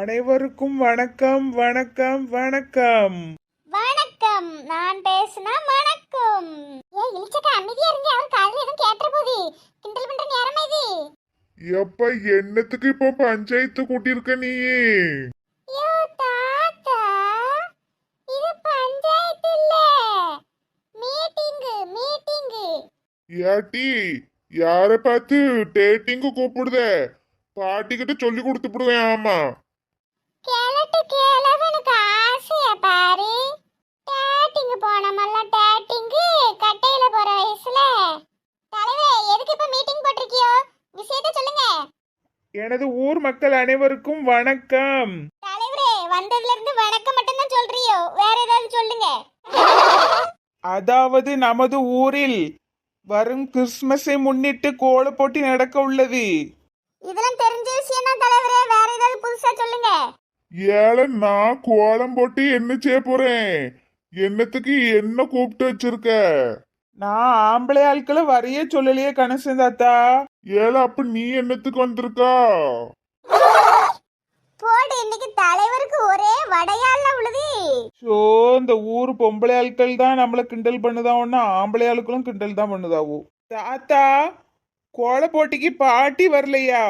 அனைவருக்கும் வணக்கம் வணக்கம் வணக்கம். வணக்கம். நான் பேசுனா வணக்கம். ஏ இழிச்சக்கா அமைதியா இருங்க. அவர் காதுல எதுவும் கேட்டுற போது கிண்டல் பண்ற நேரமா இது. எப்ப என்னத்துக்கு இப்போ பஞ்சாயத்து கூட்டியிருக்க நீ யோ தாத்தா. இது பஞ்சாயத்து இல்ல. மீட்டிங் மீட்டிங் ஏட்டி யார பார்த்து டேட்டிங்கு கூப்பிடுத? பாட்டிக்கிட்ட சொல்லி கொடுத்துப்படுவேன் ஆமா. கேளட்டு கேளவனுக்கு ஆசைய பாரு. டேட்டிங் போனமெல்லாம் டேட்டிங் கட்டையில போற வயசுல. தலைவரே எதுக்கு இப்ப மீட்டிங் போட்டிருக்கியோ? விஷயத்த சொல்லுங்க. எனது ஊர் மக்கள் அனைவருக்கும் வணக்கம். தலைவரே வந்ததுல இருந்து வணக்கம் மட்டும் தான் சொல்றியோ? வேற ஏதாவது சொல்லுங்க. அதாவது நமது ஊரில் வரும் கிறிஸ்மஸை முன்னிட்டு கோல போட்டி நடக்க உள்ளது. இதெல்லாம் தெரிஞ்ச விஷயம் தான் தலைவரே. வேற ஏதாவது புதுசா சொல்லுங்க. ஏழை நான் கோலம் போட்டு என்ன செய்ய போறேன்? என்னத்துக்கு என்ன கூப்பிட்டு வச்சிருக்க? நான் ஆம்பளை ஆட்களை வரைய சொல்லலையே கணேசன் தாத்தா. ஏழை அப்ப நீ என்னத்துக்கு வந்திருக்கா? போடு இன்னைக்கு தலைவருக்கு ஒரே வடையால உழுது ஷோ இந்த ஊர் பொம்பளை ஆட்கள் தான் நம்மள கிண்டல் பண்ணுதா ஒண்ணு? ஆம்பளை ஆட்களும் கிண்டல் தான் பண்ணுதாவோ? தாத்தா கோல போட்டிக்கு பாட்டி வரலையா?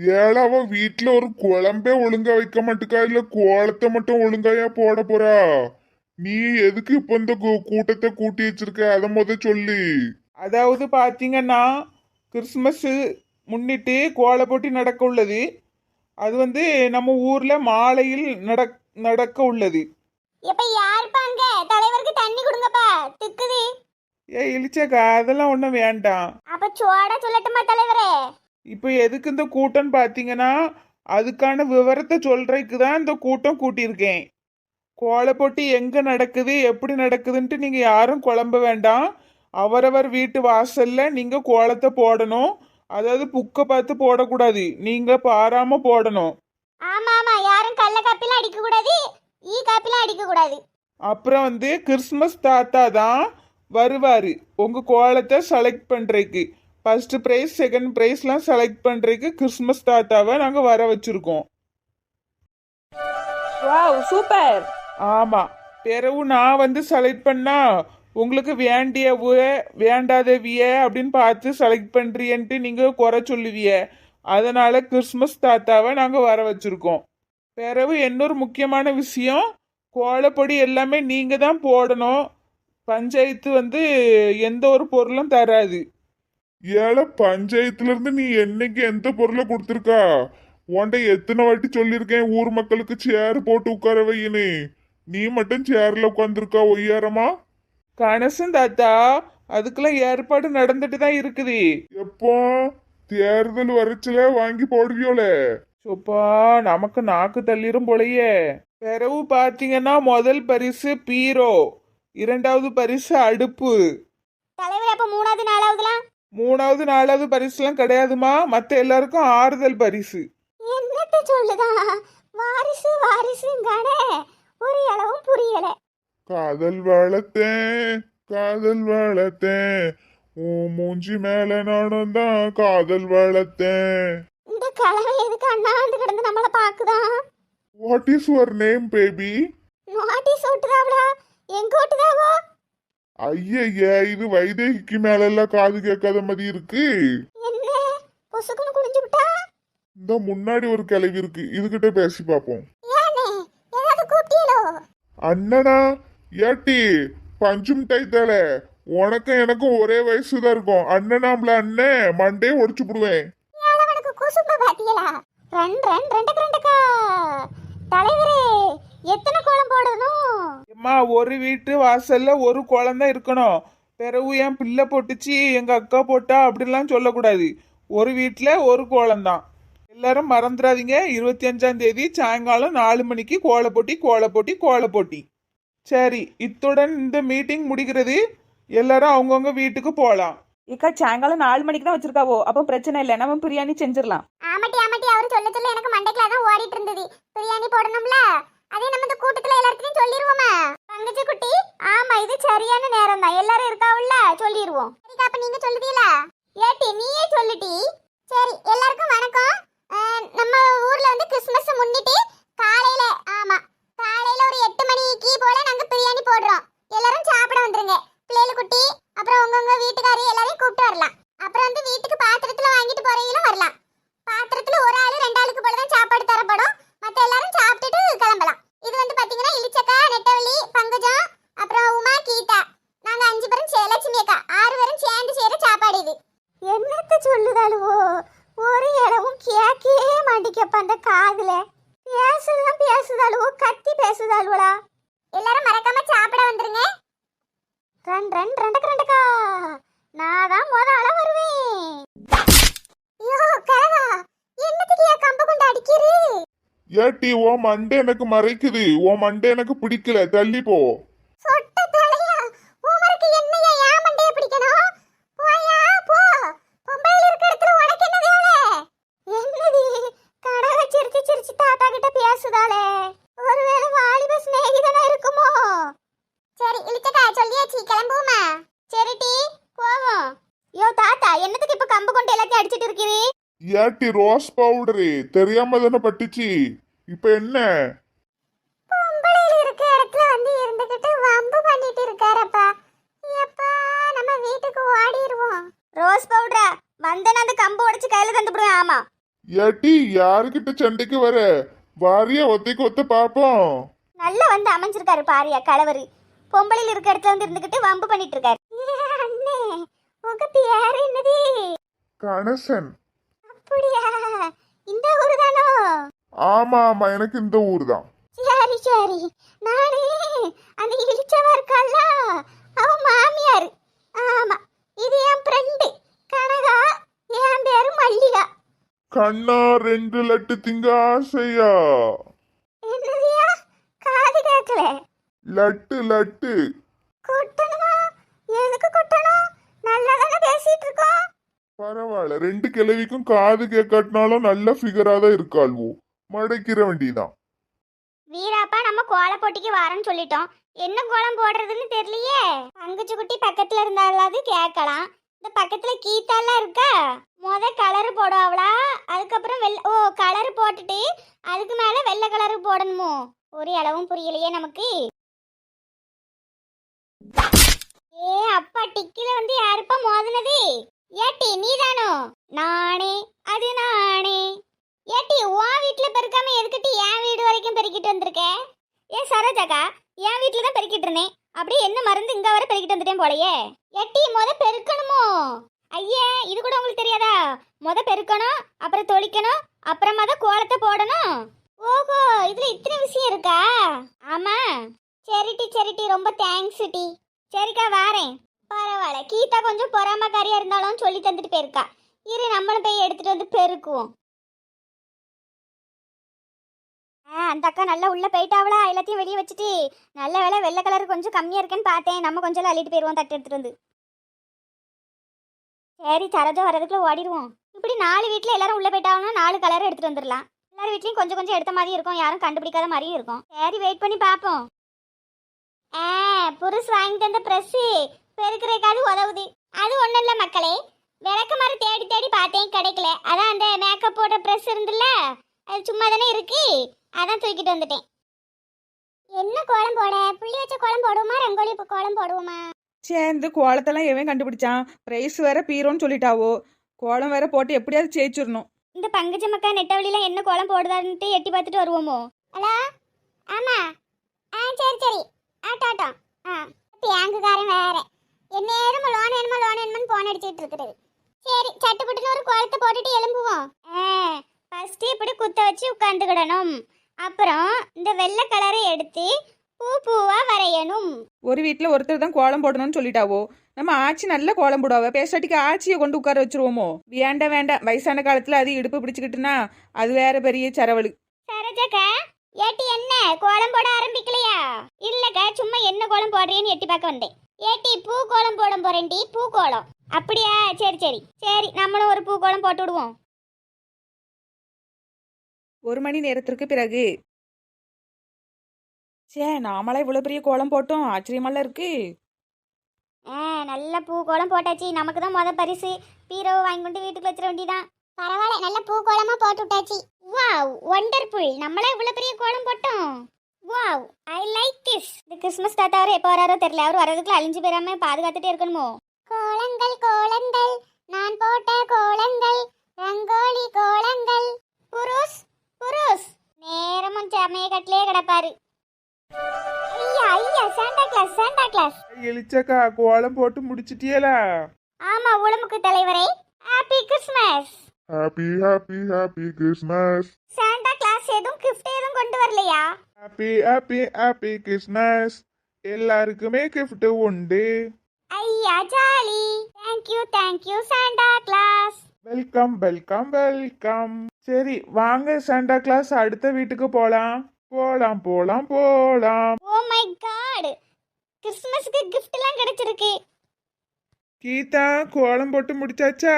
ஏழாவ வீட்டுல ஒரு குழம்பே ஒழுங்கா வைக்க மாட்டுக்கா? இல்ல கோலத்தை மட்டும் ஒழுங்காயா போட போறா? நீ எதுக்கு இப்ப இந்த கூ- கூட்டத்தை கூட்டி வச்சிருக்க? அத முத சொல்லு. அதாவது பாத்தீங்கன்னா கிறிஸ்மஸ் முன்னிட்டு கோல போட்டி நடக்க உள்ளது. அது வந்து நம்ம ஊர்ல மாலையில் நடக் நடக்க உள்ளது. இப்ப யாருப்பாங்க தலைவருக்கு தண்ணி கொடுங்கப்பா. திக்குது. ஏ இழிச்சக்கா அதெல்லாம் ஒன்றும் வேண்டாம். அப்ப சோட சொல்லட்டுமா தலைவரே? இப்போ எதுக்கு இந்த கூட்டம் பார்த்தீங்கன்னா அதுக்கான விவரத்தை சொல்றதுக்கு தான் இந்த கூட்டம் கூட்டியிருக்கேன். கோலை போட்டி எங்க நடக்குது எப்படி நடக்குதுன்ட்டு நீங்க யாரும் குழம்ப வேண்டாம். அவரவர் வீட்டு வாசல்ல நீங்க கோலத்தை போடணும். அதாவது புக்கை பார்த்து போடக்கூடாது. நீங்க பாராம போடணும். ஆமா ஆமா யாரும் கள்ள காப்பிலாம் அடிக்க கூடாது ஈ காப்பிலாம் அடிக்க கூடாது அப்புறம் வந்து கிறிஸ்மஸ் தாத்தா தான் வருவார். உங்கள் கோலத்தை செலக்ட் பண்ணுறதுக்கு ஃபர்ஸ்ட் ப்ரைஸ் செகண்ட் ப்ரைஸ்லாம் செலக்ட் பண்ணுறதுக்கு கிறிஸ்மஸ் தாத்தாவை நாங்கள் வர வச்சுருக்கோம். வாவ் சூப்பர் ஆமாம் பிறகு நான் வந்து செலக்ட் பண்ணா உங்களுக்கு வேண்டியவு வேண்டாதவிய அப்படின்னு பார்த்து செலக்ட் பண்ணுறியன்ட்டு நீங்கள் குறை சொல்லுவிய. அதனால் கிறிஸ்மஸ் தாத்தாவை நாங்கள் வர வச்சுருக்கோம். பிறகு இன்னொரு முக்கியமான விஷயம் கோலப்பொடி எல்லாமே நீங்கள் தான் போடணும். பஞ்சாயத்து வந்து எந்த ஒரு பொருளும் தராது. ஏழை பஞ்சாயத்துல இருந்து நீ என்னைக்கு எந்த பொருளை கொடுத்துருக்கா? உன்ட எத்தனை வாட்டி சொல்லியிருக்கேன் ஊர் மக்களுக்கு சேர் போட்டு உட்கார வையின்னு. நீ மட்டும் சேர்ல உட்காந்துருக்கா ஒய்யாரமா? கணசன் தாத்தா அதுக்கெல்லாம் ஏற்பாடு நடந்துட்டு தான் இருக்குது. எப்போ? தேர்தல் வரைச்சில வாங்கி போடுவியோல? சொப்பா நமக்கு நாக்கு தள்ளிரும் போலயே. பிறகு பாத்தீங்கன்னா முதல் பரிசு பீரோ இரண்டாவது பரிசு அடுப்பு. தலைவர் அப்ப மூணாவது நாலாவதுலாம்? மூணாவது நாலாவது பரிசுலாம் கிடையாதுமா? மற்ற எல்லாருக்கும் ஆறுதல் பரிசு. என்னத்த சொல்லுதா? வாரிசு வாரிசுங்கானே ஒரு அளவும் புரியல. காதல் வளர்த்தேன் காதல் வளர்த்தேன். உன் மூஞ்சி மேல நானும் தான் காதல் வளர்த்தேன். இந்த கிழமை எதுக்கு அண்ணாந்து கிடந்து நம்மள பாக்குதான் what is your name baby notice ஓட்டுதாவளா? எங்க ஓட்டுதாவோ? ஐயய்ய இது வைதேகிக்கு மேல எல்லாம் காது கேட்காத மாதிரி இருக்கு. இந்த முன்னாடி ஒரு கிளவி இருக்கு. இதுகிட்ட பேசி கூப்பிட்டீங்களோ? அண்ணனா ஏட்டி பஞ்சு மிட்டாய் தல. உனக்கும் எனக்கும் ஒரே வயசு தான் இருக்கும். அண்ணனாம்ல அண்ணன் மண்டே ஒடிச்சு விடுவேன் தலைவரே எத்தனை கோலம் போடணும்? அம்மா ஒரு வீட்டு வாசல்ல ஒரு குழந்தை இருக்கணும். பிறகு என் பிள்ளை போட்டுச்சு எங்க அக்கா போட்டா அப்படிலாம் சொல்லக்கூடாது. ஒரு வீட்டுல ஒரு கோலம்தான் எல்லாரும் மறந்துடாதீங்க. இருபத்தி அஞ்சாம் தேதி சாயங்காலம் நாலு மணிக்கு கோல போட்டி கோல போட்டி கோல போட்டி. சரி இத்துடன் இந்த மீட்டிங் முடிகிறது. எல்லாரும் அவங்கவுங்க வீட்டுக்கு போகலாம் இக்கா சாயங்காலம் நாலு மணிக்கு தான் வச்சிருக்காவோ? அப்போ பிரச்சனை இல்லை. நம்ம பிரியாணி செஞ்சிடலாம். ஆமாட்டி ஆமாட்டி. அவர் சொல்ல சொல்ல எனக்கு மண்டைக்குல தான் ஓடிட்டு இருந்தது. பிரியாணி போடணும்ல? அதே நம்ம இந்த கூட்டத்துல எல்லாத்தையும் சொல்லிடுவோமா தங்கச்சி குட்டி ஆமா இது சரியான நேரம் தான் எல்லாரும் இருக்காவுல்ல? சொல்லிடுவோம் சரிக்கா அப்ப நீங்க சொல்லுதீல? ஏட்டி நீயே சொல்லிட்டி சரி எல்லாருக்கும் வணக்கம். நம்ம ஊர்ல வந்து கிறிஸ்மஸ் முன்னிட்டு காலையில ஆமா காலையில ஒரு எட்டு மணிக்கு போல நாங்க பிரியாணி போடுறோம். எல்லாரும் சாப்பிட வந்துருங்க. பிள்ளைகள் குட்டி அப்புறம் உங்க வீட்டுக்காரையும் எல்லாரையும் கூப்பிட்டு வரலாம். அப்புறம் வந்து வீட்டுக்கு பாத்திரத்துல வாங்கிட்டு போறீங்களும் வரலாம். பாத்திரத்துல ஒரு ஆளு ரெண்டு ஆளுக்கு போல சாப்பாடு தரோம் ஏட்டி ஓ மண்டை எனக்கு மறைக்குது. ஓ மண்டை எனக்கு பிடிக்கல. தள்ளி போ. என்னத்துக்கு இப்ப கம்பு கொண்டு எல்லாத்தையும் அடிச்சிட்டு இருக்கிறீ ஏட்டி ரோஸ் பவுடரு. தெரியாம தானே பட்டுச்சு. இப்ப என்ன? பொம்பளையில இருக்க இடத்துல வந்து இருந்துகிட்டு வம்பு பண்ணிட்டு இருக்காரப்பா. எப்பா நம்ம வீட்டுக்கு ஓடிடுவோம் ரோஸ் பவுடரா வந்தேன் அந்த கம்பு உடைச்சு கையில தந்துடுவேன் ஆமா. ஏட்டி யாருக்கிட்ட சண்டைக்கு வர? வாரிய ஒத்தைக்கு ஒத்த பாப்போம். நல்லா வந்து அமைஞ்சிருக்காரு பாரியா கலவரு. பொம்பளையில இருக்க இடத்துல வந்து இருந்துகிட்டு வம்பு பண்ணிட்டு இருக்காரு. அண்ணே உங்க பேர் என்னது? கணசன். அப்படியா? இந்த ஊரு தானோ ஆமா ஆமா எனக்கு இந்த ஊர் தான் சரி சரி. நானே அந்த இழிச்சவா இருக்கால அவ மாமியார். ஆமா இது என் ஃப்ரெண்டு கனகா என் பேரு மல்லிகா. கண்ணா ரெண்டு லட்டு திங்க ஆசையா? என்னதியா? காது கேட்கல. லட்டு லட்டு. கொட்டணுமா? எதுக்கு கொட்டணும்? நல்லா தானே பேசிட்டு இருக்கோம். பரவாயில்ல ரெண்டு கிழவிக்கும் காது கேட்காட்டினாலும் நல்ல ஃபிகரா தான் இருக்காள்வோ மடக்கிற வேண்டியதான் வீராப்பா நம்ம கோல போட்டிக்கு வரேன்னு சொல்லிட்டோம். என்ன கோலம் போடுறதுன்னு தெரியலையே. தங்கச்சி குட்டி பக்கத்துல இருந்தாலாவது கேட்கலாம். இந்த பக்கத்துல கீத்தாலாம் இருக்கா? முத கலர் போடுவாங்களா அதுக்கப்புறம் வெள்ள ஓ கலர் போட்டுட்டு அதுக்கு மேல வெள்ளை கலர் போடணுமோ? ஒரு அளவும் புரியலையே நமக்கு. ஏ அப்பா டிக்கில வந்து யாருப்பா மோதினது? ஏட்டி நீதானோ? நானே அது நானே. ஏட்டி உன் வீட்டில் பெருக்காம எதுக்கிட்டு என் வீடு வரைக்கும் பெருக்கிட்டு வந்திருக்க? ஏ சரோஜாக்கா என் வீட்டில் தான் பெருக்கிட்டு இருந்தேன். அப்படியே என்ன மருந்து இங்கே வர பெருக்கிட்டு வந்துட்டேன் போலையே. ஏட்டி முத பெருக்கணுமோ? ஐயே இது கூட உங்களுக்கு தெரியாதா? முத பெருக்கணும் அப்புறம் தொளிக்கணும் அப்புறமா தான் கோலத்தை போடணும். ஓஹோ இதுல இத்தனை விஷயம் இருக்கா? ஆமா. சரிட்டி சரிட்டி ரொம்ப தேங்க்ஸ் டி. சரிக்கா வாரேன். பரவாயில்ல கீதா கொஞ்சம் பொறாமக்காரியா இருந்தாலும் சொல்லி தந்துட்டு போயிருக்கா. இரு நம்மளும் போய் எடுத்துட்டு வந்து பெருக்குவோம். ஆ அந்த அக்கா நல்லா உள்ள போயிட்டாவளா? எல்லாத்தையும் வெளியே வச்சுட்டு. நல்ல வேலை வெள்ளை கலர் கொஞ்சம் கம்மியா இருக்குன்னு பார்த்தேன். நம்ம கொஞ்சம் அள்ளிட்டு போயிடுவோம் தட்டு எடுத்துட்டு வந்து. சரி சரோஜா வரதுக்குள்ள ஓடிடுவோம். இப்படி நாலு வீட்டில் எல்லாரும் உள்ள போயிட்டாங்கன்னா நாலு கலர் எடுத்துட்டு வந்துடலாம். எல்லார் வீட்லயும் கொஞ்சம் கொஞ்சம் எடுத்த மாதிரி இருக்கும். யாரும் கண்டுபிடிக்காத மாதிரியும் இருக்கும். சரி வெயிட் பண்ணி பார்ப்போம். ஆ புருஷ் வாங்கிட்டு வந்த ப்ரெஸ்ஸு பெருக்கிறதுக்காவது உதவுது. அது ஒன்றும் இல்லை மக்களே. விளக்க மரம் தேடி தேடி பார்த்தேன் கிடைக்கல. அதான் அந்த மேக்கப் போட்ட ப்ரெஸ் இருந்துல்ல? அது சும்மா தானே இருக்கு? அதான் தூக்கிட்டு வந்துட்டேன். என்ன கோலம் போட? புள்ளி வச்ச கோலம் போடுவோமா? ரங்கோலி கோலம் போடுவோமா? சேர்ந்து கோலத்தெல்லாம் எவன் கண்டுபிடிச்சான். ப்ரைஸ் வேற பீரோன்னு சொல்லிட்டாவோ. கோலம் வேற போட்டு எப்படியாவது ஜெயிச்சிடணும். இந்த பங்கஜ மக்கா நெட்டவழியில என்ன கோலம் போடுதான்ட்டு எட்டி பார்த்துட்டு வருவோமோ? ஹலோ? ஆமா. ஆ சரி சரி. ஆட்டோ ஆட்டோ ஆ. பேங்குக்காரன் வேற. என்ன நேரமா லோன் வேணுமா லோன் வேணுமான்னு போன் அடிச்சிட்டு இருக்கிறது சரி சட்டுப்புட்டுன்னு ஒரு கோலத்தை போட்டுட்டு எழும்புவோம். ஆ ஃபர்ஸ்ட் இப்படி குத்த வச்சு உட்காந்துக்கிடணும் அப்புறம் இந்த வெள்ளை கலரை எடுத்து பூ பூவா வரையணும். ஒரு வீட்டில் ஒருத்தர் தான் கோலம் போடணும்னு சொல்லிட்டாவோ? நம்ம ஆச்சி நல்ல கோலம் போடுவாவ? பேசாட்டிக்கு ஆச்சியை கொண்டு உட்கார வச்சிருவோமோ? வேண்டாம் வேண்டாம் வயசான காலத்தில் அது இடுப்பு பிடிச்சிக்கிட்டுனா அது வேற பெரிய சரவழு சரோஜாக்கா ஏட்டி என்ன? கோலம் போட ஆரம்பிக்கலையா? இல்லக்கா சும்மா என்ன கோலம் போடுறேன்னு எட்டி பார்க்க வந்தேன். ஏட்டி பூ கோலம் போட போறேன்டி பூ கோலம். அப்படியா? சரி சரி. சரி நம்மளும் ஒரு பூ கோலம் போட்டு விடுவோம். ஒரு மணி நேரத்திற்கு பிறகு. சே நாமளா இவ்வளோ பெரிய கோலம் போட்டோம். ஆச்சரியமெல்லாம் இருக்கு. ஆ நல்ல பூ கோலம் போட்டாச்சு. நமக்கு தான் முத பரிசு. பீரோவை வாங்கி கொண்டு வீட்டுக்கு வச்சிட வேண்டியதான் பரவாயில்ல நல்ல பூ கோலமா போட்டு விட்டாச்சு. வாவ் வண்டர்ஃபுல் நம்மளா இவ்வளவு பெரிய கோலம் போட்டோம். வாவ் ஐ லைக் திஸ் இந்த கிறிஸ்மஸ் தாத்தா அவர் எப்போ வராரோ தெரியல. அவர் வரதுக்குள்ள அழிஞ்சு போயிடாம பாதுகாத்துட்டே இருக்கணுமோ? கோலங்கள் கோலங்கள். நான் போட்ட கோலங்கள். ரங்கோலி கோலங்கள். புருஷ் புருஷ் நேரமும் செமைய கட்டிலே கிடப்பாரு. ஐயா ஐயா சாண்டா கிளாஸ் சாண்டா கிளாஸ் எலிச்சக்கா கோலம் போட்டு முடிச்சிட்டியலா? ஆமா உளமுக்கு தலைவரே. Happy Christmas happy happy happy Christmas Santa Claus கொண்டு வரலையா? ஹாப்பி ஹாப்பி ஹாப்பி கிறிஸ்மஸ் எல்லாருக்குமே gift உண்டு. ஐயா jolly. Thank you thank you Santa Claus welcome welcome welcome சரி வாங்க சாண்டா கிளாஸ் அடுத்த வீட்டுக்கு போலாம். போலாம் போலாம் போலாம். ஓ மை காட் கிறிஸ்மஸ்க்கு gift எல்லாம் கிடைச்சிருக்கு. கீதா கோலம் போட்டு முடிச்சாச்சா?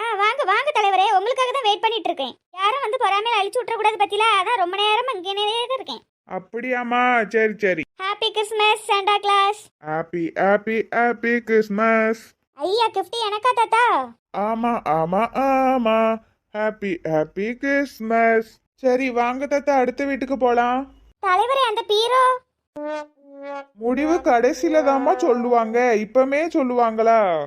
ஆ வாங்க வாங்க தலைவரே. உங்களுக்காக தான் வெயிட் பண்ணிட்டு இருக்கேன். யாரும் வந்து பொறாமையில அழிச்சு விட்டுற கூடாது பத்தில. அதான் ரொம்ப நேரம் இங்கே இருக்கேன். அப்படியாம்மா? சரி சரி. Happy Christmas Santa Claus happy happy happy Christmas ஐயா gift எனக்கா தாத்தா? ஆமா ஆமா ஆமா. ஹாப்பி ஹாப்பி கிறிஸ்மஸ் சரி வாங்க தாத்தா அடுத்த வீட்டுக்கு போலாம். தலைவரே அந்த பீரோ. முடிவு கடைசியில தாம்மா சொல்லுவாங்க. இப்பமே சொல்லுவாங்களா?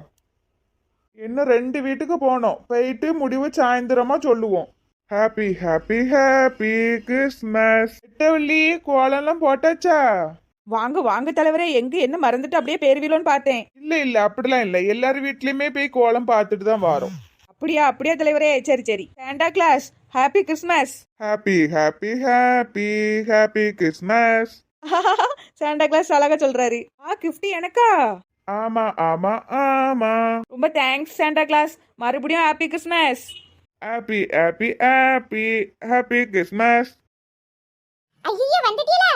இன்னும் ரெண்டு வீட்டுக்கு போனோம். போயிட்டு முடிவு சாயந்தரமா சொல்லுவோம். ஹாப்பி ஹாப்பி ஹாப்பி கிறிஸ்மஸ் எட்டவள்ளி கோலம்லாம் போட்டாச்சா? வாங்க வாங்க தலைவரே எங்க என்ன மறந்துட்டு அப்படியே பேருவீலோன்னு பார்த்தேன். இல்ல இல்ல அப்படிலாம் இல்ல. எல்லார் வீட்லயுமே போய் கோலம் பார்த்துட்டு தான் வரோம். அப்படியா? அப்படியா தலைவரே? சரி சரி. Santa Claus happy Christmas happy happy happy happy Christmas Santa Claus அழகா சொல்றாரு. ஆ கிஃப்ட் எனக்கா? ஆமா ஆமா ஆமா. ரொம்ப தேங்க்ஸ் சாண்டா கிளாஸ் மறுபடியும் happy Christmas happy happy happy happy Christmas ஐயோ வந்துட்டீங்களா.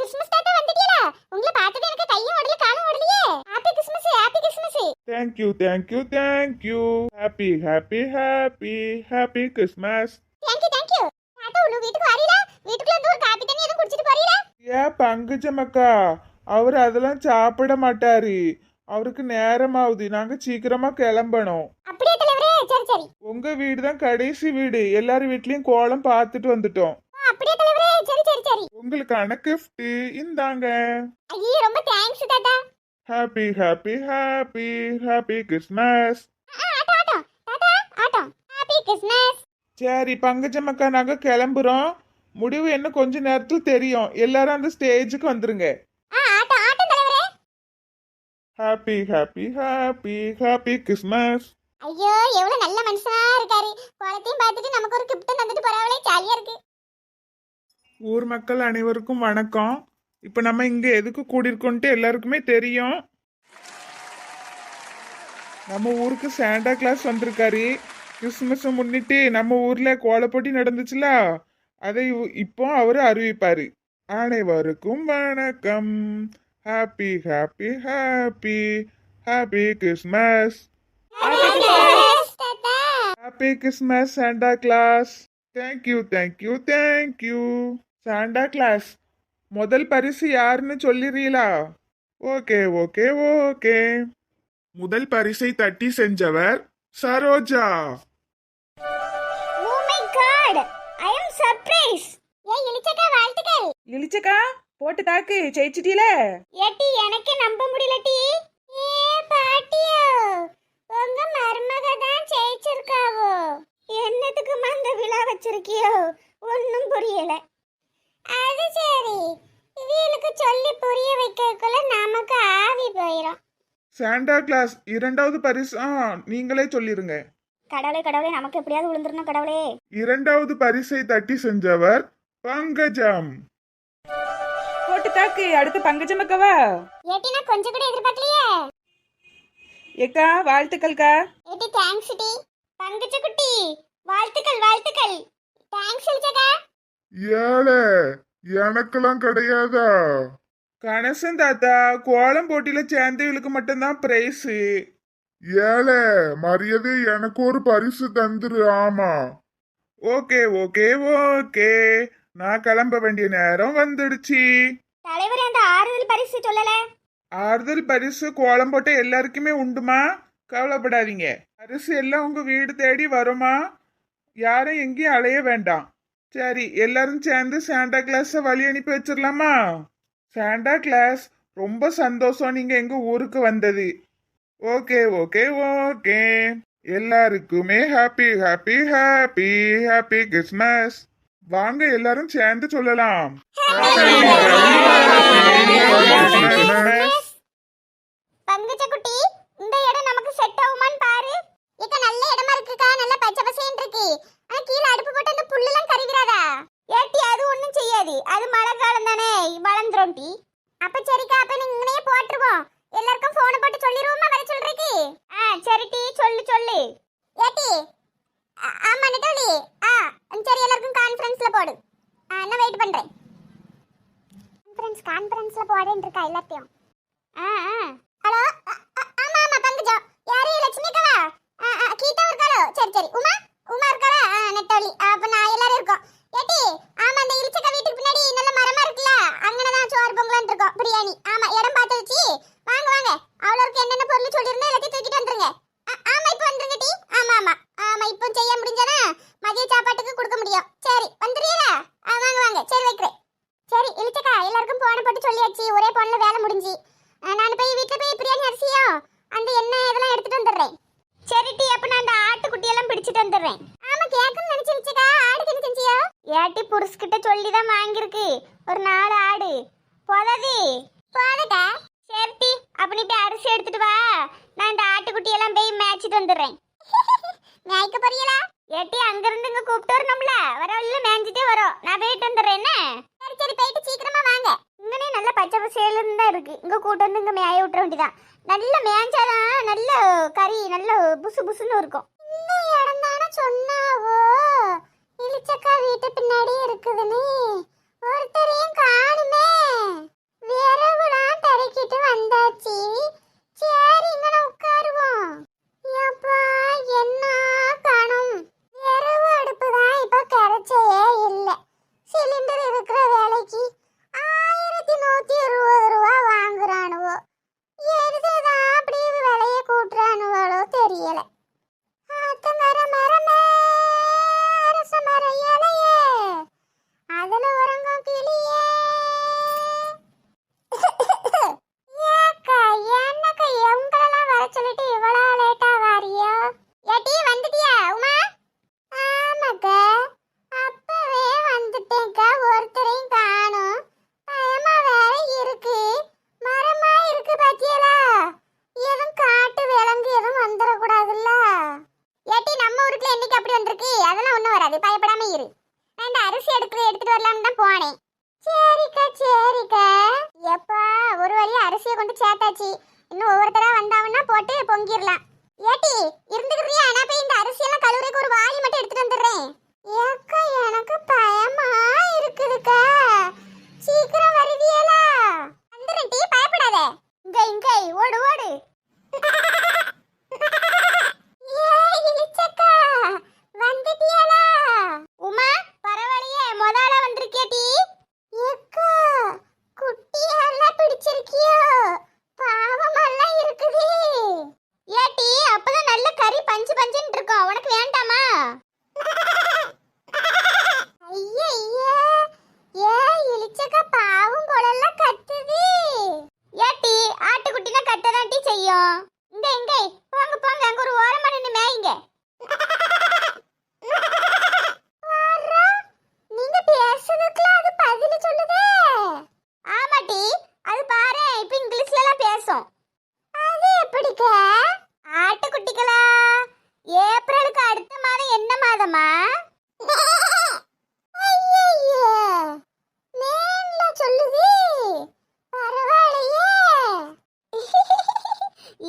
கிறிஸ்மஸ் தாத்தா வந்துட்டீங்களா உங்களை பார்த்தது எனக்கு கையும் ஓடல காலும் ஓடலையே. Happy Christmas happy Christmas thank you thank you thank you happy happy happy happy Christmas thank you thank you தாத்தா உள்ள வீட்டுக்கு வரீங்களா வீட்டுக்குள்ள வந்து ஒரு காப்பி தண்ணி எதுவும் குடிச்சிட்டு போறீங்களா ஏன் பங்குஜமக்கா? அவர் அதெல்லாம் சாப்பிட மாட்டாரு. அவருக்கு நேரமாகுது நாங்க சீக்கிரமா கிளம்பணும். உங்க வீடு தான் கடைசி வீடு. எல்லார் வீட்லயும் கோலம் பார்த்துட்டு வந்துட்டோம். அப்படியே தலைவரே சரி சரி சரி. உங்களுக்கான கிஃப்ட் இந்தாங்க. ஐயோ ரொம்ப தேங்க்ஸ் தாத்தா. Happy happy happy happy Christmas ஆ, ஆட்டம் ஆட்டம் தாத்தா ஆட்டம் ஹாப்பி கிறிஸ்மஸ் சரி பங்கஜமக்கா நாங்க கிளம்புறோம். முடிவு என்ன கொஞ்ச நேரத்துல தெரியும். எல்லாரும் அந்த ஸ்டேஜுக்கு வந்துருங்க. ஆ ஆட்டம் ஆட்டம் தலைவரே. Happy happy happy happy Christmas ஐயோ எவ்வளவு நல்ல மனுஷனா இருக்காரு. குளத்தையும் பார்த்துட்டு நமக்கு ஒரு கிஃப்ட் தந்துட்டு போறாவளே. ஜாலியா இருக்கு. ஊர் மக்கள் அனைவருக்கும் வணக்கம். இப்போ நம்ம இங்க எதுக்கு கூடியிருக்கோன்ட்டு எல்லாருக்குமே தெரியும். நம்ம ஊருக்கு சாண்டா கிளாஸ் வந்திருக்காரு. கிறிஸ்மஸை முன்னிட்டு நம்ம ஊர்ல கோலப்போட்டி நடந்துச்சுல அதை இப்போ அவர் அறிவிப்பாரு. அனைவருக்கும் வணக்கம். Happy happy happy happy Christmas happy Christmas Santa Claus thank you thank you thank you Santa Claus முதல் பரிசு யாருன்னு சொல்லிடுறீங்களா ஓகே ஓகே ஓகே. முதல் பரிசை தட்டி செஞ்சவர் Saroja. Oh my god I am surprise ஏய் இளிச்சக்கா வாழ்த்துக்கள். இழிச்சக்கா போட்டு தாக்கு ஜெயிச்சிட்டீல? ஏட்டி எனக்கு நம்ப முடியலட்டி ஏ பாட்டியோ உங்க மருமக தான் ஜெயிச்சிருக்காவோ. என்னத்துக்கு அந்த விழா வச்சிருக்கியோ? ஒன்னும் புரியல. அது சரி. இவங்களுக்கு சொல்லி புரிய வைக்கக்குள்ள நமக்கு ஆவி போயிடும் சாண்டா கிளாஸ் இரண்டாவது பரிசு ஆ நீங்களே சொல்லிருங்க. கடவுளே கடவுளே நமக்கு எப்படியாவது விழுந்துடணும் கடவுளே. இரண்டாவது பரிசை தட்டி செஞ்சவர் பங்கஜம். போட்டு தாக்கு அடுத்து பங்கஜமக்கவா ஏட்டி நான் கொஞ்சம் கூட எதிர்பார்க்கலையே. ஏக்கா வாழ்த்துக்கள்க்கா. ஏட்டி தேங்க்ஸ் டி. பங்குச்ச குட்டி வாழ்த்துக்கள் வாழ்த்துக்கள். தேங்க்ஸ் இளிச்சக்கா ஏழை எனக்கெல்லாம் கிடையாதா? கணேசன் தாத்தா கோலம் போட்டியில சேர்ந்தவங்களுக்கு மட்டும்தான் பிரைஸு ஏழை மரியாதை எனக்கு ஒரு பரிசு தந்துரு ஆமா. Okay okay okay. நான் கிளம்ப வேண்டிய நேரம் வந்துடுச்சு. தலைவர் அந்த ஆறுதல் பரிசு சொல்லல? ஆறுதல் பரிசு கோலம் போட்ட எல்லாருக்குமே உண்டுமா? கவலைப்படாதீங்க. பரிசு எல்லாம் உங்க வீடு தேடி வருமா? யாரும் எங்கேயும் அலைய வேண்டாம். சரி எல்லாரும் சேர்ந்து சாண்டா கிளாஸ வழி அனுப்பி வச்சிடலாமா சாண்டா கிளாஸ் ரொம்ப சந்தோஷம் நீங்க எங்க ஊருக்கு வந்தது. Okay okay okay. எல்லாருக்குமே happy happy happy happy Christmas வாங்க எல்லாரும் சேர்ந்து சொல்லலாம். பங்குச்ச குட்டி இந்த இடம் நமக்கு செட் ஆகுமான்னு பாரு. இது நல்ல இடமா இருக்குக்கா நல்ல பச்சை பசேன்னு இருக்கு. ஆனா கீழே அடுப்பு போட்டு அந்த எல்லாம் கரிகிறதா? ஏட்டி அது ஒண்ணும் செய்யாது. அது மழை காலம் தானே. வளர்ந்துரும் டி. அப்ப சரிக்கா அப்ப நீங்க இங்கனே போட்டுருவோம். எல்லாருக்கும் போனை போட்டு சொல்லிடுவோமா வர சொல்றீக்கு ஆ சரி டி. சொல்லு சொல்லு. ஏட்டி ஆ- ஆமா நெட்டோலி ஆ சரி எல்லாருக்கும் கான்ஃபரன்ஸ்ல போடு. ஆ, நான் வெயிட் பண்றேன். கான்ஃபரன்ஸ் கான்ஃபரன்ஸ்ல போடேன் இருக்கா எல்லாத்தையும்? ஆ ஆ. ஹலோ அ- ஆமா ஆமா பங்கஜா யாரு? லட்சுமி அக்காவா ஆ, ஆ, கீதா இருக்காளோ சரி சரி. உமா? உமா இருக்காளா ஆ, நெட்டோலி அப்ப நான் எல்லாரும் இருக்கோம். ஏட்டி ஆமா அந்த இளிச்சக்கா வீட்டுக்கு பின்னாடி நல்ல மரமா இருக்குல்ல அங்கனதான் சோறு பொங்கலான் இருக்கோம் பிரியாணி ஆமா இடம் பார்த்து வச்சு வாங்க வாங்க அவ்வளோருக்கு என்னென்ன பொருள் சொல்லியிருந்தேன் எல்லாத்தையும் தூக்கிட்டு வந்துருங்க ஆ- ஆமா இப்போ வந்துருங்க டி ஆமா ஆமா ஆமா இப்போ செய்ய முடிஞ்சானா மதிய சாப்பாட்டுக்கு கொடுக்க முடியும் சரி வந்துடுறீங்களா ஆ வாங்க வாங்க சரி வைக்கிறேன் சரி இளிச்சக்கா எல்லாருக்கும் போன போட்டு சொல்லியாச்சு ஒரே போன்ல வேலை முடிஞ்சு ஆ, நான் போய் வீட்டில் போய் பிரியாணி அரிசியும் அந்த எண்ணெய் இதெல்லாம் எடுத்துட்டு வந்துடுறேன் சரி டி அப்ப நான் அந்த ஆட்டுக்குட்டி எல்லாம் பிடிச்சிட்டு வந்துடுறேன் ஆமா கேட்கணும்னு நினைச்சிருச்சுக்கா ஆடுக்கு என்ன செஞ்சியோ ஏட்டி புருஷ்கிட்ட சொல்லி தான் வாங்கியிருக்கு ஒரு நாலு ஆடு போதாது போதக்கா சரி டி அப்ப நீ போய் அரிசி எடுத்துட்டு வா நான் இந்த ஆட்டுக்குட்டி எல்லாம் போய் மேய்ச்சிட்டு வந்துடுறேன் மேய்க்க போறீங்களா ஏட்டி அங்க இருந்து இங்க கூப்பிட்டு வரணும்ல வர வழியில மேய்ஞ்சிட்டே வரோம் நான் போயிட்டு வந்துடுறேன் என்ன சரி சரி போயிட்டு சீக்கிரமா வாங்க இங்கனே நல்ல பச்சை பசேலுன்னு தான் இருக்கு இங்க கூட்டு வந்து விட்டுற வேண்டியதான் நல்ல மேய்ஞ்சாதான் நல்ல கறி நல்ல புசு புசுன்னு இருக்கும். இந்த இடம் தானே சொன்னாவோ இளிச்சக்கா வீட்டு பின்னாடி இருக்குதுன்னு ஒருத்தரையும் காணுமே. விரவுலாம் தரைக்கிட்டு வந்தாச்சு. சரி இங்கன உட்காருவோம். எப்பா என்ன காணும்? விரவு அடுப்பு தான் இப்போ கிடைச்சே இல்லை. சிலிண்டர் இருக்கிற வேலைக்கு ஆயிரத்தி நூற்றி இருபது ரூபா வாங்குறானுவோ. எதுதான் அப்படி விலைய தெரியல. அரச அதுல உறங்கும் கிளியே. ஏக்கா என்னக்கா எங்களெல்லாம் வர சொல்லிட்டு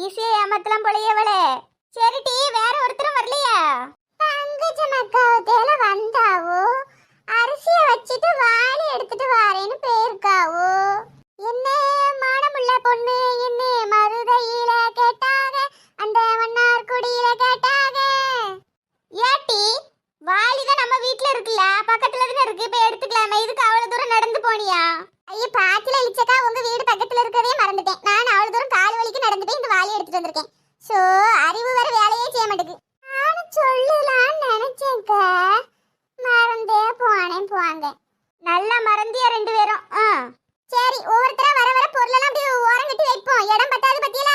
ஈஸியா ஏமாத்தலாம் போலயேவளே சரி டி வேற ஒருத்தரும் வரலையா? பங்கஜம் அக்காவத்தேல வந்தாவோ? அரிசிய வச்சிட்டு வாளி எடுத்துட்டு வாரேன்னு போயிருக்காவோ? என்ன மானமுள்ள பொண்ணு என்ன மருதையில கேட்டாக? அந்த மன்னார் குடியில கேட்டாக? ஏட்டி வாளி தான் நம்ம வீட்ல இருக்குல்ல பக்கத்துல தானே இருக்கு. போய் எடுத்துக்கலாமே இதுக்கு அவ்வளவு தூரம் நடந்து போனியா? ஐயோ பாத்தில இளிச்சக்கா உங்க வீடு பக்கத்துல இருக்கதே மறந்துட்டேன். நான் அவ்வளவு தூரம் கால் வலிக்கு நடந்து போய் இந்த வாளி எடுத்துட்டு வந்திருக்கேன். சோ அறிவு வர வேலையே செய்ய மாட்டேங்குது நானும் சொல்லலாம்னு நினைச்சேன்க்கா. மறந்தே போனேன் போங்க நல்லா மறந்தியா ரெண்டு பேரும்? ஆ. சரி ஒவ்வொருத்தரா வர வர பொருளெல்லாம் அப்படியே ஓரம் கட்டி வைப்போம். இடம் பத்தாது பத்தியல?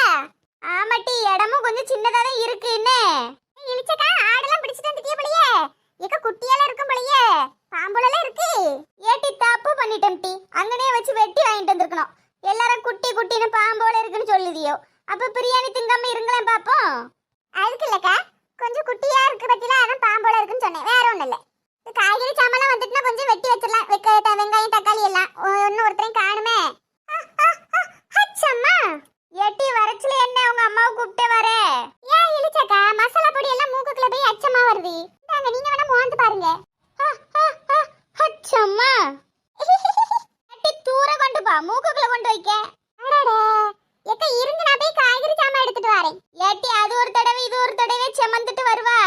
ஆமாட்டி இடமும் கொஞ்சம் சின்னதாவே இருக்கு என்ன? இளிச்சக்கா ஆடெல்லாம் பிடிச்சிட்டு வந்துட்டியே போலயே எக்க குட்டியெல்லாம் இருக்கும் போலயே பாம்புலெல்லாம் இருக்கு ஏட்டி தப்பு பண்ணிட்டேன் டி அங்கனே வச்சு வெட்டி வாங்கிட்டு வந்திருக்கணும் எல்லாரும் குட்டி குட்டின்னு பாம்போல இருக்குன்னு சொல்லுதியோ அப்ப பிரியாணி திங்காம இருங்களேன் பாப்போம் அதுக்கு இல்லக்கா கொஞ்சம் குட்டியா இருக்கு பத்தில அதான் பாம்போல இருக்குன்னு சொன்னேன் வேற ஒண்ணும் இல்ல இந்த காய்கறி சாமான் வந்துட்டுனா கொஞ்சம் வெட்டி வச்சிடலாம் வெக்க வெங்காயம் தக்காளி மூக்குக்குள்ள கொண்டு வைக்க அடடே எக்க இருங்க நான் போய் காய்கறி சாமான் எடுத்துட்டு வரேன் ஏட்டி அது ஒரு தடவை இது ஒரு தடவை செமந்துட்டு வருவா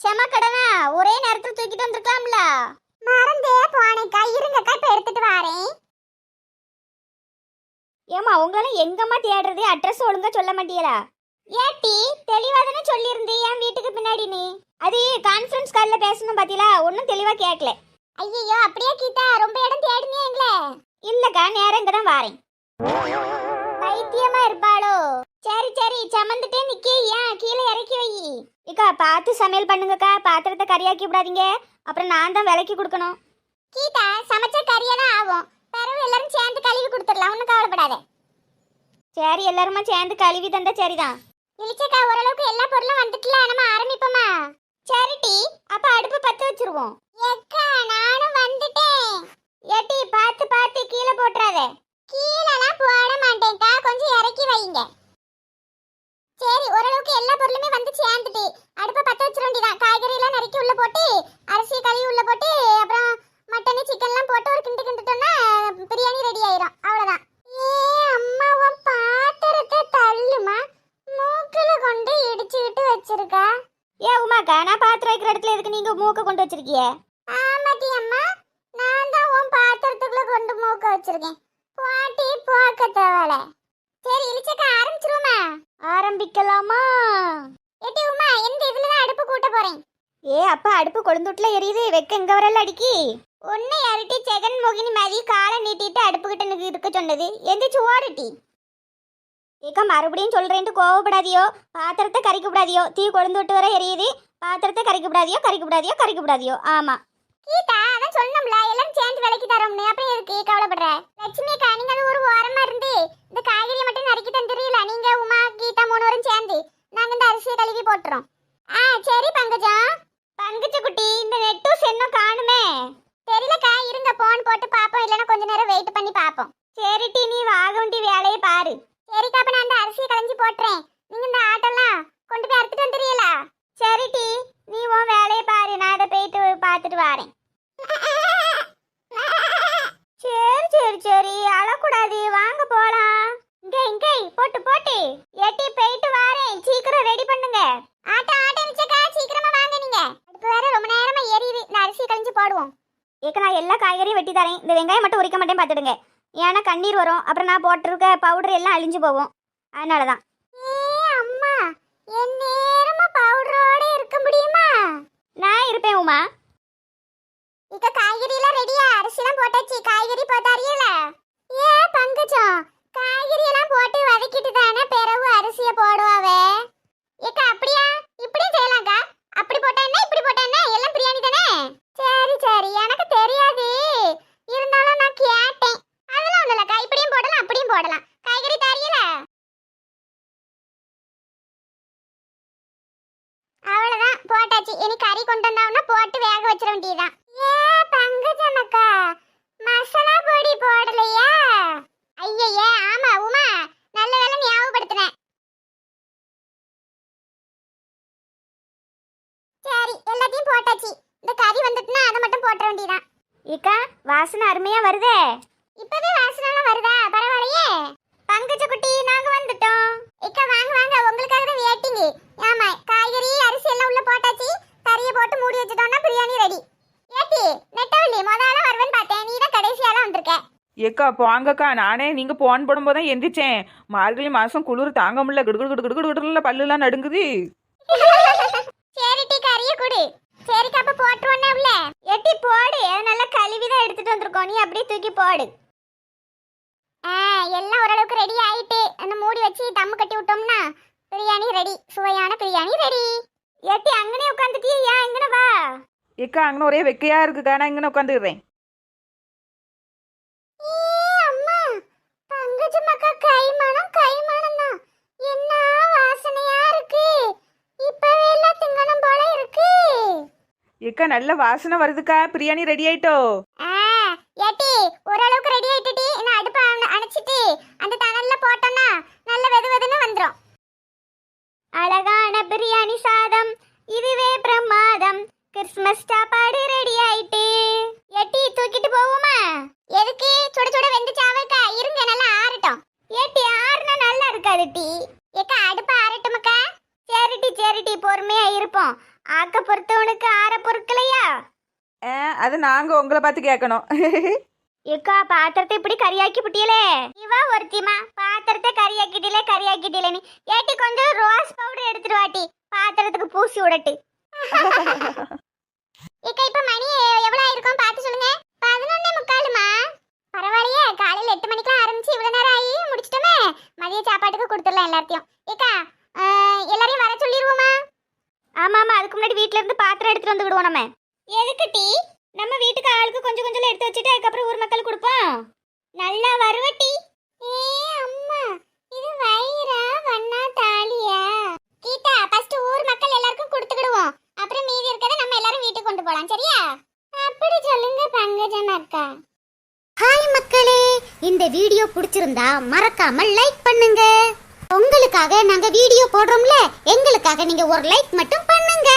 செமக்கடனா ஒரே நேரத்துல தூக்கிட்டு வந்திருக்கலாம்ல மறந்தே போனேக்கா இருங்கக்கா இப்ப எடுத்துட்டு வரேன் ஏமா உங்களால எங்கம்மா தேடுறது? அட்ரஸ் ஒழுங்கா சொல்ல மாட்டீங்களா ஏட்டி தெளிவா தானே சொல்லியிருந்து என் வீட்டுக்கு பின்னாடி நீ அது கான்ஃபரன்ஸ் கால்ல பேசணும் பாத்தீங்களா? ஒன்றும் தெளிவா கேட்கல ஐயோ அப்படியே கீதா ரொம்ப இடம் தேடினீங்களே இல்லக்கா நேரம் இங்க தான் வாரேன். பைத்தியமா இருப்பாளோ. சரி சரி சமந்துட்டே நிக்கி ஏன்? கீழே இறக்கி வை. இக்கா பார்த்து சமையல் பண்ணுங்கக்கா. பாத்திரத்தை கறியாக்கி விடாதீங்க. அப்புறம் நான் தான் விலைக்கு கொடுக்கணும். கீதா சமைச்ச கறியா தான் ஆகும். பிறகு எல்லாரும் சேர்ந்து கழுவி கொடுத்துடலாம். ஒன்றும் கவலைப்படாத. சரி எல்லாருமா சேர்ந்து கழுவி தந்தா சரிதான். இழிச்சக்கா ஓரளவுக்கு எல்லா பொருளும் வந்துட்டுல நம்ம ஆரம்பிப்போமா? சரிட்டி அப்ப அடுப்பு பத்து வச்சிருவோம். எக்கா நானும் வந்துட்டேன். ஏட்டி பார்த்து பார்த்து கீழே போட்டுறாத. கீழலாம் போட மாட்டேன்க்கா கொஞ்சம் இறக்கி வைங்க. சரி ஓரளவுக்கு எல்லா பொருளும் வந்து சேர்ந்துட்டு அடுப்பை பத்த வச்சிட வேண்டியதான் காய்கறி எல்லாம் நறுக்கி உள்ள போட்டு அரிசி கழுவி உள்ள போட்டு அப்புறம் மட்டன் சிக்கன்லாம் போட்டு ஒரு கிண்டு கிண்டுட்டோம்னா பிரியாணி ரெடி ஆயிரும் அவ்வளவுதான் ஏ அம்மா உன் பாத்திரத்தை தள்ளுமா மூக்குல கொண்டு இடிச்சுக்கிட்டு வச்சிருக்கா ஏ உமாக்கா நான் பாத்திரம் வைக்கிற இடத்துல எதுக்கு நீங்க மூக்க கொண்டு வச்சிருக்கிய ஆமாட்டி அம்மா நான் தான் உன் பாத்திரத்துக்குள்ள கொண்டு மூக்க வச்சிருக்கேன் பாட்டி போக்க தேவல சரி இளிச்சக்கா ஆரம்பிச்சிருவோமா ஆரம்பிக்கலாமா ஏட்டி உமா எந்த இதுல தான் அடுப்பு கூட்ட போறேன் ஏ அப்பா அடுப்பு கொழுந்துட்டுல எரியுது வெக்க எங்க வரல அடிக்கி உன்னை யார்ட்டி ஜெகன் மோகினி மாதிரி காலை நீட்டிட்டு அடுப்பு கிட்ட நிக்கு- இருக்க சொன்னது எந்திரிச்சு ஓடுட்டி ஏக்கா மறுபடியும் சொல்றேன்ட்டு கோவப்படாதியோ பாத்திரத்தை கறிக்க கூடாதியோ தீ கொழுந்து விட்டு வர எரியுது. பாத்திரத்தை கறிக்க கூடாதியோ கறிக்க கூடாதியோ கறிக்க கூடாதியோ. ஆமா கீதா அதான் சொன்னோம்ல எல்லாரும் சேர்ந்து விலைக்கு தரோம்னு அப்புறம் எதுக்கு கவலைப்படுற லட்சுமி அக்கா நீங்க அது ஒரு ஓரமா இருந்து இந்த காய்கறியை மட்டும் நறுக்கி தந்துடுறீல நீங்க உமா கீதா மூணு வரும் சேர்ந்து நாங்க இந்த அரிசியை கழுவி போட்டுறோம் ஆ சரி பங்கஜம் பங்கஜ குட்டி இந்த நெட்டூஸ் இன்னும் காணுமே தெரியலக்கா இருங்க போன் போட்டு பாப்போம் இல்லைன்னா கொஞ்ச நேரம் வெயிட் பண்ணி பாப்போம் சரிட்டி நீ வாக வேண்டிய வேலையை பாரு சரிக்கா அப்ப நான் அந்த அரிசியை களைஞ்சி போட்டுறேன் நீங்க இந்த ஆட்டெல்லாம் கொண்டு போய் அறுத்துட்டு வந்துடுறீங்களா சரிட்டி நீ உன் வேலையை பாரு நான் அதை போயிட்டு பார்த்துட்டு வரேன் சரி சரி சரி அழக்கூடாது வாங்க போலாம் இங்க இங்க போட்டு போட்டு எட்டி போயிட்டு வரேன் சீக்கிரம் ரெடி பண்ணுங்க ஆட்டோ ஆட்டோ நிச்சக்கா சீக்கிரமா வாங்க நீங்க அடுப்பு வேற ரொம்ப நேரமா எரியுது இந்த அரிசி கழிஞ்சு போடுவோம் ஏக்க நான் எல்லா காய்கறியும் வெட்டி தரேன் இந்த வெங்காயம் மட்டும் உரிக்க மாட்டேன் பார்த்துடுங்க ஏன்னா கண்ணீர் வரும் அப்புறம் நான் போட்டிருக்க பவுடர் எல்லாம் அழிஞ்சு போகும். அதனால தான் அம்மா என் நேரமா பவுடரோட இருக்க முடியுமா? நான் இருப்பேன் உமா. இக்க காய்கறி எல்லாம் ரெடியா அரிசி எல்லாம் போட்டாச்சு. காய்கறி போட்டாரியல ஏ பங்கஜம். காய்கறி எல்லாம் போட்டு வதக்கிட்டு தானே பிறகு அரிசிய போடுவாவே? இக்க அப்படியா? இப்படி செய்யலாம்க்கா. அப்படி போட்டா என்ன? இப்படி போட்டா என்ன? எல்லாம் பிரியாணி தானே? சரி சரி. எனக்கு தெரியாது. இருந்தாலும் நான் கேட்டேன். அதெல்லாம் ஒன்றும் இல்லைக்கா இப்படியும் போடலாம் அப்படியும் போடலாம். காய்கறி தாரியல. அவ்வளவுதான். போட்டாச்சு. இனி கறி கொண்டு வந்தோம்னா போட்டு வேக வச்சிட வேண்டியதுதான். ஏ பங்கஜமக்கா மசாலா பொடி போடலையா. ஐயையே ஆமா உமா. நல்ல வேலை ஞாபகப்படுத்தினேன் சரி எல்லாத்தையும் போட்டாச்சு. இந்த கறி வந்துட்டுனா அதை மட்டும் போட்ட வேண்டியதான் இக்கா வாசனை அருமையா வருதே. இப்பவே வாசனைலாம் வருதா? பரவாயில்லையே. பங்கஜ குட்டி நாங்க வந்துட்டோம். இக்கா வாங்க வாங்க உங்களுக்காக தான் வெயிட்டிங் ஆமா காய்கறி அரிசி எல்லாம் உள்ள போட்டாச்சு. கறியை போட்டு மூடி வச்சுட்டோம்னா பிரியாணி ரெடி ஏட்டி நெட்டவள்ளி முதல்ல வருவேன்னு பார்த்தேன். நீ தான் கடைசியால வந்திருக்க. ஏக்கா போங்கக்கா. நானே நீங்க போன் போடும்போது தான் எந்திரிச்சேன். மார்கழி மாசம் குளிர் தாங்க முடியல. கிடு கிடு கிடு கிடு கிடுல பல்லுலாம் நடுங்குது. சரிட்டி கறியை கொடு. சரிக்கா அப்ப போட்டுருவோன்னே உள்ள. எட்டி போடு. அது நல்லா கழுவி தான் எடுத்துட்டு வந்திருக்கோம். நீ அப்படியே தூக்கி போடு. ஆ எல்லாம் ஓரளவுக்கு ரெடி ஆயிட்டு அந்த மூடி வச்சு தம்மு கட்டி விட்டோம்னா பிரியாணி ரெடி சுவையான பிரியாணி ரெடி எட்டி அங்கனே உட்காந்துட்டியா ஏன் இங்கன வா. ஏக்கா அங்கே ஒரே வெக்கையா இருக்குக்கா. நான் இங்கே உட்காந்துடுறேன் ஏ அம்மா பங்கஜ மக்கா கைமணம் கைமணம் தான் என்ன வாசனையா இருக்கு? இப்பவே எல்லாம் திங்கணும் போல இருக்கு. ஏக்கா நல்ல வாசனை வருதுக்கா. பிரியாணி ரெடி ஆயிட்டோ? ஆ ஏட்டி ஓரளவுக்கு ரெடி ஆயிட்டுடி இன்னும் அடுப்பை அண- அணைச்சிட்டு அந்த தணல்ல போட்டோம்னா நல்ல வெது வெதுன்னு வந்துரும் அழகான பிரியாணி சாதம் இதுவே பிரமாதம் கிறிஸ்மஸ் சாப்பாடு ரெடி ஆயிட்டு எட்டி தூக்கிட்டு போவோமா எதுக்கு சுட சுட வெந்து சாவக்கா இருங்க ஆக்க பொறுத்தவனுக்கு ஆற பொறுக்கலையா ஆ, அது நாங்க உங்களை பார்த்து கேட்கணும். ஏக்கா பாத்திரத்தை இப்படி கரியாக்கி புட்டியலே. இவா ஒருத்திமா பாத்திரத்தை கரியாக்கிட்டிலே கரியாக்கிட்டிலேன்னு ஏட்டி கொஞ்சம் ரோஸ் பவுடர் எடுத்துட்டு வாட்டி. பாத்திரத்துக்கு பூசி விடட்டு ஏக்கா இப்ப மணி எவ்வளவு ஆயிருக்கும்? பார்த்து சொல்லுங்க. பதினொன்னே முக்காலுமா பரவாயில்லையே காலையில எட்டு மணிக்கெல்லாம் ஆரம்பிச்சு இவ்வளவு நேரம் ஆகி முடிச்சிட்டோமே. மதிய சாப்பாட்டுக்கு கொடுத்துடலாம் எல்லாத்தையும் ஏக்கா எல்லாரையும் வர சொல்லிடுவோமா ஆமா ஆமா அதுக்கு முன்னாடி வீட்ல இருந்து பாத்திரம் எடுத்துட்டு வந்து விடுவோம் நம்ம. எதுக்கு டீ? நம்ம வீட்டுக்கு ஆளுக்கு கொஞ்சம் கொஞ்சம் எடுத்து வச்சுட்டு அதுக்கப்புறம் ஊர் மக்கள் கொடுப்போம். நல்லா வருவட்டி ஏ அம்மா இது வயிறா வண்ணா தாலியா கீதா ஃபர்ஸ்ட் ஊர் மக்கள் எல்லாருக்கும் கொடுத்துக்கிடுவோம். அப்புறம் மீதி இருக்கதை நம்ம எல்லாரும் வீட்டுக்கு கொண்டு போலாம் சரியா? அப்படி சொல்லுங்க பங்கஜம் அக்கா. ஹாய் மக்களே இந்த வீடியோ பிடிச்சிருந்தா மறக்காம லைக் பண்ணுங்க. உங்களுக்காக நாங்க வீடியோ போடுறோம்ல எங்களுக்காக நீங்க ஒரு லைக் மட்டும் பண்ணுங்க.